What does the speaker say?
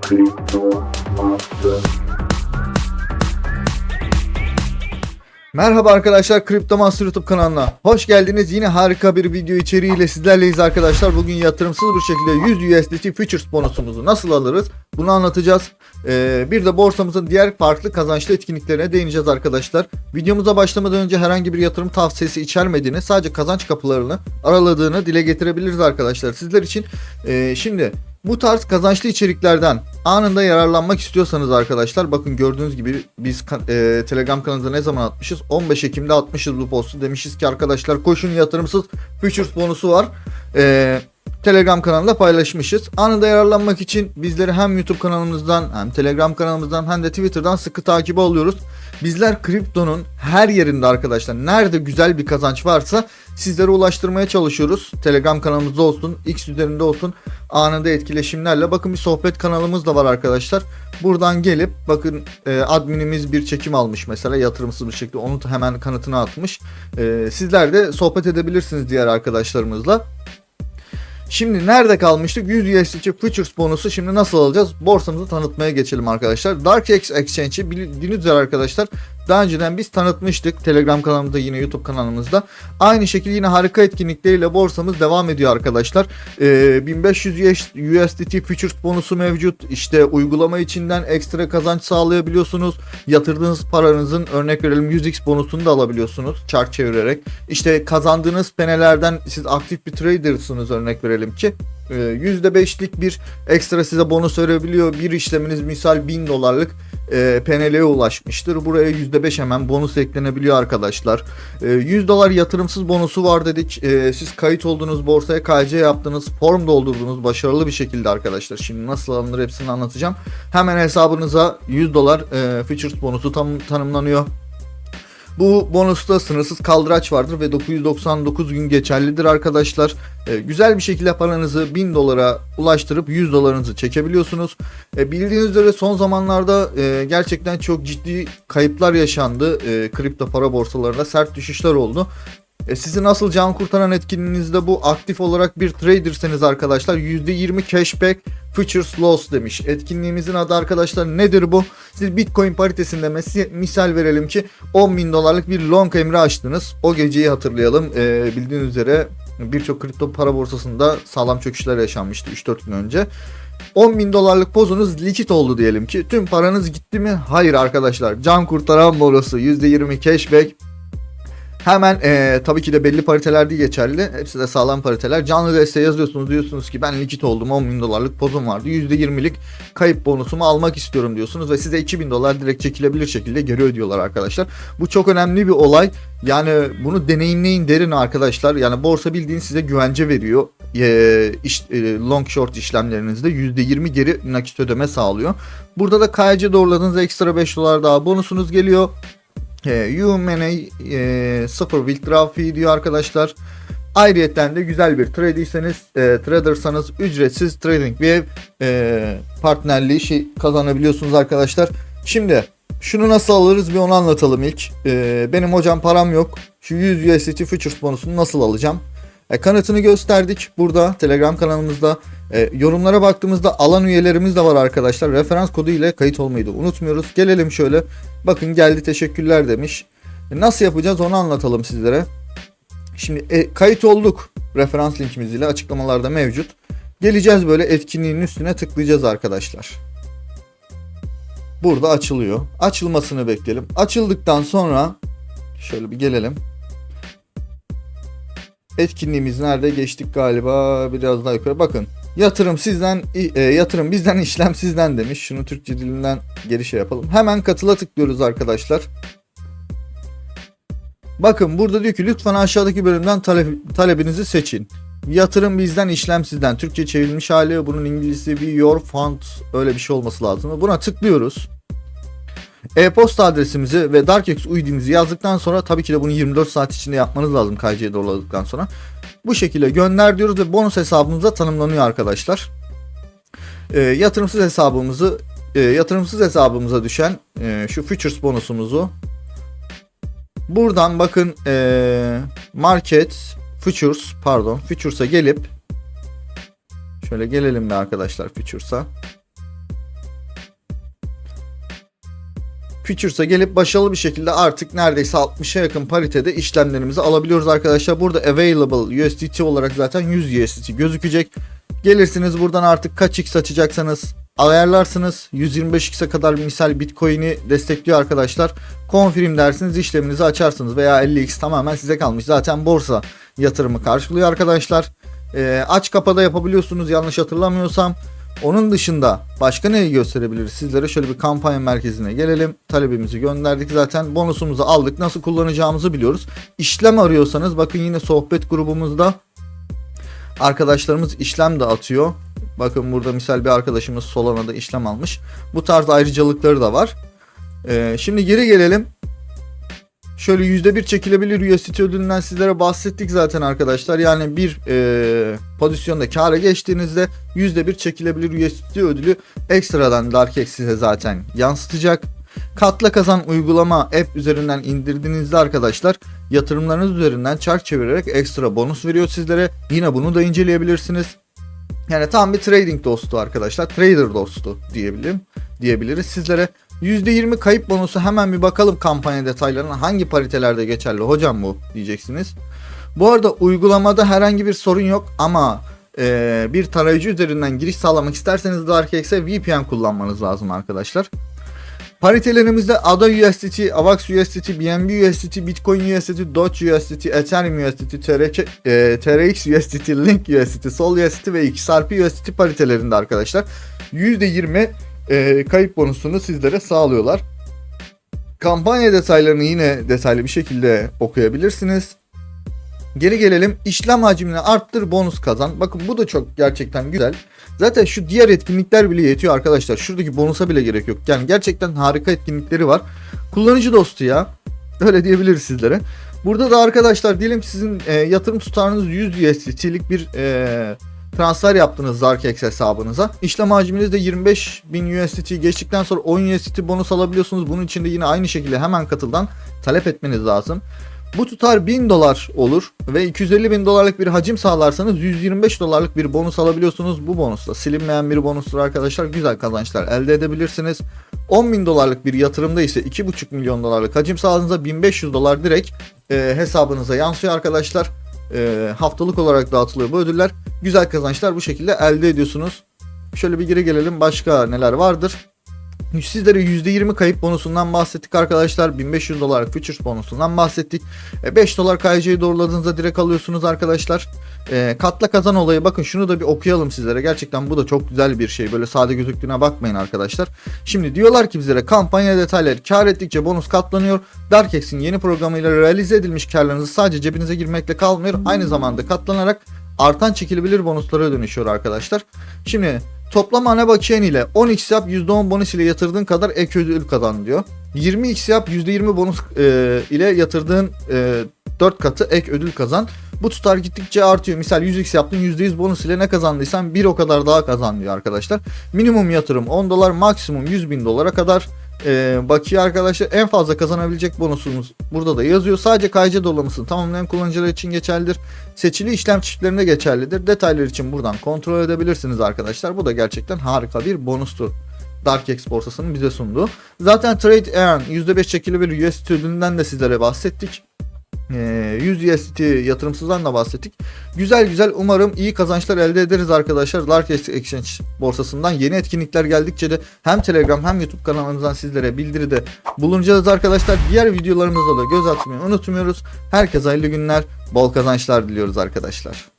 Crypto Master. Merhaba arkadaşlar Crypto Master YouTube kanalına hoş geldiniz. Yine harika bir video içeriğiyle sizlerleyiz arkadaşlar. Bugün yatırımsız bir şekilde 100 USDT Futures bonusumuzu nasıl alırız bunu anlatacağız. Ee, bir de borsamızın diğer farklı kazançlı etkinliklerine değineceğiz arkadaşlar. Videomuza başlamadan önce herhangi bir yatırım tavsiyesi içermediğini sadece kazanç kapılarını araladığını dile getirebiliriz arkadaşlar sizler için. Ee, şimdi bu tarz kazançlı içeriklerden anında yararlanmak istiyorsanız arkadaşlar bakın gördüğünüz gibi biz e, Telegram kanalımıza ne zaman atmışız? 15 Ekim'de atmışız bu postu. Demişiz ki arkadaşlar koşun yatırımsız futures bonusu var. E, Telegram kanalında paylaşmışız. Anında yararlanmak için bizleri hem YouTube kanalımızdan hem Telegram kanalımızdan hem de Twitter'dan sıkı takibe alıyoruz. Bizler kriptonun her yerinde arkadaşlar nerede güzel bir kazanç varsa sizlere ulaştırmaya çalışıyoruz. Telegram kanalımızda olsun, X üzerinde olsun anında etkileşimlerle. Bakın bir sohbet kanalımız da var arkadaşlar. Buradan gelip bakın e, adminimiz bir çekim almış mesela yatırımsız bir şekilde onu hemen kanıtına atmış. E, sizler de sohbet edebilirsiniz diğer arkadaşlarımızla. Şimdi nerede kalmıştık? 100 USDT Futures bonusu şimdi nasıl alacağız? Borsamızı tanıtmaya geçelim arkadaşlar. DarkX Exchange'i bildiğiniz üzere arkadaşlar daha önceden biz tanıtmıştık. Telegram kanalımızda yine YouTube kanalımızda. Aynı şekilde yine harika etkinlikleriyle borsamız devam ediyor arkadaşlar. Ee, 1500 USDT Futures bonusu mevcut. İşte uygulama içinden ekstra kazanç sağlayabiliyorsunuz. Yatırdığınız paranızın örnek verelim 100x bonusunu da alabiliyorsunuz. Çark çevirerek. İşte kazandığınız penelerden siz aktif bir tradersınız örnek verelim ki. Ee, %5'lik bir ekstra size bonus verebiliyor. Bir işleminiz misal 1000 dolarlık e, PNL'ye ulaşmıştır. Buraya %5 hemen bonus eklenebiliyor arkadaşlar. E, 100 dolar yatırımsız bonusu var dedik. E, siz kayıt olduğunuz borsaya KC yaptınız. Form doldurdunuz başarılı bir şekilde arkadaşlar. Şimdi nasıl alınır hepsini anlatacağım. Hemen hesabınıza 100 dolar e, futures bonusu tam tanımlanıyor. Bu bonusta sınırsız kaldıraç vardır ve 999 gün geçerlidir arkadaşlar. Ee, güzel bir şekilde paranızı 1000 dolara ulaştırıp 100 dolarınızı çekebiliyorsunuz. Ee, bildiğiniz üzere son zamanlarda e, gerçekten çok ciddi kayıplar yaşandı. E, kripto para borsalarında sert düşüşler oldu. E, sizin asıl can kurtaran etkinliğinizde bu aktif olarak bir traderseniz arkadaşlar %20 cashback futures loss demiş. Etkinliğimizin adı arkadaşlar nedir bu? Siz bitcoin paritesinde mes- misal verelim ki 10 bin dolarlık bir long emri açtınız. O geceyi hatırlayalım. E, bildiğiniz üzere birçok kripto para borsasında sağlam çöküşler yaşanmıştı 3-4 gün önce. 10 bin dolarlık pozunuz likit oldu diyelim ki. Tüm paranız gitti mi? Hayır arkadaşlar. Can kurtaran borusu %20 cashback Hemen e, tabii ki de belli paritelerde geçerli. Hepsi de sağlam pariteler. Canlı desteğe yazıyorsunuz diyorsunuz ki ben likit oldum 10 bin dolarlık pozum vardı. %20'lik kayıp bonusumu almak istiyorum diyorsunuz. Ve size 2000 dolar direkt çekilebilir şekilde geri ödüyorlar arkadaşlar. Bu çok önemli bir olay. Yani bunu deneyimleyin derin arkadaşlar. Yani borsa bildiğin size güvence veriyor. E, iş, e, long short işlemlerinizde %20 geri nakit ödeme sağlıyor. Burada da KYC doğruladığınızda ekstra 5 dolar daha bonusunuz geliyor. E, UMNA e, 0 withdraw fee diyor arkadaşlar. Ayrıyeten de güzel bir tradeyseniz, e, tradersanız ücretsiz trading wave e, partnerliği şey kazanabiliyorsunuz arkadaşlar. Şimdi şunu nasıl alırız bir onu anlatalım ilk. E, benim hocam param yok. Şu 100 USDT futures bonusunu nasıl alacağım? E, kanıtını gösterdik burada Telegram kanalımızda. E, yorumlara baktığımızda alan üyelerimiz de var arkadaşlar. Referans kodu ile kayıt olmayı da unutmuyoruz. Gelelim şöyle. Bakın geldi teşekkürler demiş. E, nasıl yapacağız onu anlatalım sizlere. Şimdi e, kayıt olduk. Referans linkimiz ile açıklamalarda mevcut. Geleceğiz böyle etkinliğin üstüne tıklayacağız arkadaşlar. Burada açılıyor. Açılmasını bekleyelim. Açıldıktan sonra şöyle bir gelelim. Etkinliğimiz nerede geçtik galiba biraz daha yukarı. Bakın yatırım sizden e, yatırım bizden işlem sizden demiş. Şunu Türkçe dilinden geri şey yapalım. Hemen katıla tıklıyoruz arkadaşlar. Bakın burada diyor ki lütfen aşağıdaki bölümden talep- talebinizi seçin. Yatırım bizden işlem sizden. Türkçe çevrilmiş hali bunun İngilizce bir your fund öyle bir şey olması lazım. Buna tıklıyoruz. E-posta adresimizi ve DarkX UID'imizi yazdıktan sonra tabii ki de bunu 24 saat içinde yapmanız lazım KC'ye doğruladıktan sonra. Bu şekilde gönder diyoruz ve bonus hesabımıza tanımlanıyor arkadaşlar. E, yatırımsız hesabımızı e, yatırımsız hesabımıza düşen e, şu futures bonusumuzu buradan bakın e, market futures pardon futures'a gelip Şöyle gelelim bir arkadaşlar Futures'a. Futures'a gelip başarılı bir şekilde artık neredeyse 60'a yakın paritede işlemlerimizi alabiliyoruz arkadaşlar. Burada available USDT olarak zaten 100 USDT gözükecek. Gelirsiniz buradan artık kaç X açacaksanız ayarlarsınız. 125X'e kadar misal Bitcoin'i destekliyor arkadaşlar. Confirm dersiniz işleminizi açarsınız veya 50X tamamen size kalmış. Zaten borsa yatırımı karşılıyor arkadaşlar. Ee, aç kapada yapabiliyorsunuz yanlış hatırlamıyorsam. Onun dışında başka neyi gösterebiliriz sizlere? Şöyle bir kampanya merkezine gelelim. Talebimizi gönderdik zaten. Bonusumuzu aldık. Nasıl kullanacağımızı biliyoruz. İşlem arıyorsanız bakın yine sohbet grubumuzda arkadaşlarımız işlem de atıyor. Bakın burada misal bir arkadaşımız Solana'da işlem almış. Bu tarz ayrıcalıkları da var. Ee, şimdi geri gelelim. Şöyle %1 çekilebilir USDT ödülünden sizlere bahsettik zaten arkadaşlar. Yani bir e, pozisyonda kâra geçtiğinizde %1 çekilebilir USDT ödülü ekstradan DarkX size zaten yansıtacak. Katla kazan uygulama app üzerinden indirdiğinizde arkadaşlar yatırımlarınız üzerinden çark çevirerek ekstra bonus veriyor sizlere. Yine bunu da inceleyebilirsiniz. Yani tam bir trading dostu arkadaşlar. Trader dostu diyebilirim diyebiliriz sizlere. %20 kayıp bonusu hemen bir bakalım kampanya detaylarına hangi paritelerde geçerli hocam bu diyeceksiniz. Bu arada uygulamada herhangi bir sorun yok ama e, bir tarayıcı üzerinden giriş sağlamak isterseniz DarkX'e VPN kullanmanız lazım arkadaşlar. Paritelerimizde ADA USDT, AVAX USDT, BNB USDT, Bitcoin USDT, Doge USDT, Ethereum USDT, TRX, e, TRX USDT, Link USDT, Sol USDT ve XRP USDT paritelerinde arkadaşlar %20 e, kayıp bonusunu sizlere sağlıyorlar. Kampanya detaylarını yine detaylı bir şekilde okuyabilirsiniz. Geri gelelim. İşlem hacmini arttır bonus kazan. Bakın bu da çok gerçekten güzel. Zaten şu diğer etkinlikler bile yetiyor arkadaşlar. Şuradaki bonusa bile gerek yok. Yani gerçekten harika etkinlikleri var. Kullanıcı dostu ya. Öyle diyebiliriz sizlere. Burada da arkadaşlar diyelim sizin e, yatırım tutarınız 100 USDT'lik bir e, transfer yaptınız Zarkex hesabınıza. İşlem hacminiz de 25.000 USDT geçtikten sonra 10 USDT bonus alabiliyorsunuz. Bunun için de yine aynı şekilde hemen katıldan talep etmeniz lazım. Bu tutar 1000 dolar olur ve 250 bin dolarlık bir hacim sağlarsanız 125 dolarlık bir bonus alabiliyorsunuz. Bu bonusla silinmeyen bir bonustur arkadaşlar. Güzel kazançlar elde edebilirsiniz. 10 bin dolarlık bir yatırımda ise 2,5 milyon dolarlık hacim sağladığınızda 1500 dolar direkt e, hesabınıza yansıyor arkadaşlar. E, haftalık olarak dağıtılıyor bu ödüller. Güzel kazançlar bu şekilde elde ediyorsunuz. Şöyle bir geri gelelim başka neler vardır. Sizlere %20 kayıp bonusundan bahsettik arkadaşlar. 1500 dolar futures bonusundan bahsettik. E, 5 dolar KYC'yi doğruladığınızda direkt alıyorsunuz arkadaşlar. E, katla kazan olayı bakın şunu da bir okuyalım sizlere. Gerçekten bu da çok güzel bir şey. Böyle sade gözüktüğüne bakmayın arkadaşlar. Şimdi diyorlar ki bizlere kampanya detayları kar ettikçe bonus katlanıyor. DarkX'in yeni programıyla realize edilmiş karlarınızı sadece cebinize girmekle kalmıyor. Aynı zamanda katlanarak artan çekilebilir bonuslara dönüşüyor arkadaşlar. Şimdi Toplam ana bakiyen ile 10x yap %10 bonus ile yatırdığın kadar ek ödül kazan diyor. 20x yap %20 bonus e, ile yatırdığın e, 4 katı ek ödül kazan. Bu tutar gittikçe artıyor. Misal 100x yaptın %100 bonus ile ne kazandıysan bir o kadar daha kazan diyor arkadaşlar. Minimum yatırım 10 dolar maksimum 100 bin dolara kadar e, bakiye arkadaşlar en fazla kazanabilecek bonusumuz burada da yazıyor. Sadece KYC dolamasını tamamlayan kullanıcılar için geçerlidir. Seçili işlem çiftlerinde geçerlidir. Detaylar için buradan kontrol edebilirsiniz arkadaşlar. Bu da gerçekten harika bir bonustur. DarkX borsasının bize sunduğu. Zaten Trade Earn %5 çekili bir USDT ödülünden de sizlere bahsettik. 100 USDT yatırımsızdan da bahsettik. Güzel güzel umarım iyi kazançlar elde ederiz arkadaşlar. Lark Exchange borsasından yeni etkinlikler geldikçe de hem Telegram hem YouTube kanalımızdan sizlere bildiride bulunacağız arkadaşlar. Diğer videolarımızda da göz atmayı unutmuyoruz. Herkese hayırlı günler, bol kazançlar diliyoruz arkadaşlar.